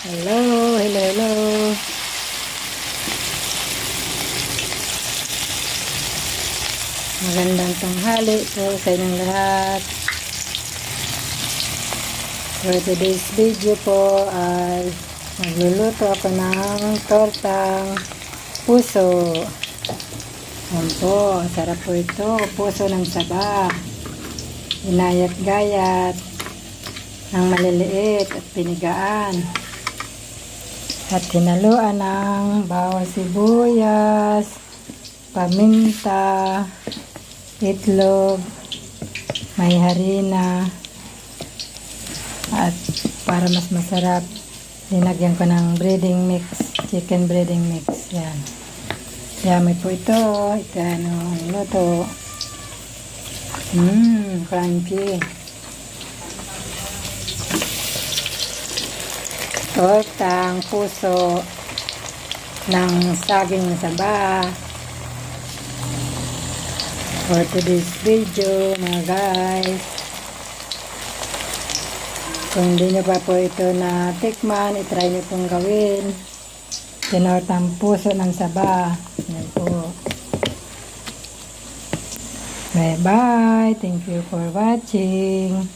Hello, hello, hello. Magandang tanghali po sa inyong lahat. For today's video po ay magluluto ako ng tortang puso. Yan po, sarap po ito. Puso ng saba. Inayat-gayat ng maliliit at pinigaan. At hinaluan ng bawang sibuyas, paminta, itlog, may harina, at para mas masarap, linagyan ko ng breading mix, chicken breading mix. Yan. Yummy po ito. Ito ano, luto. Mmm, crunchy. Tortang puso ng saging saba. For today's video, mga guys. Kung hindi nyo pa po ito na tikman, itry nyo pong gawin. Tinortang puso ng saba. Yan po. Bye-bye. Thank you for watching.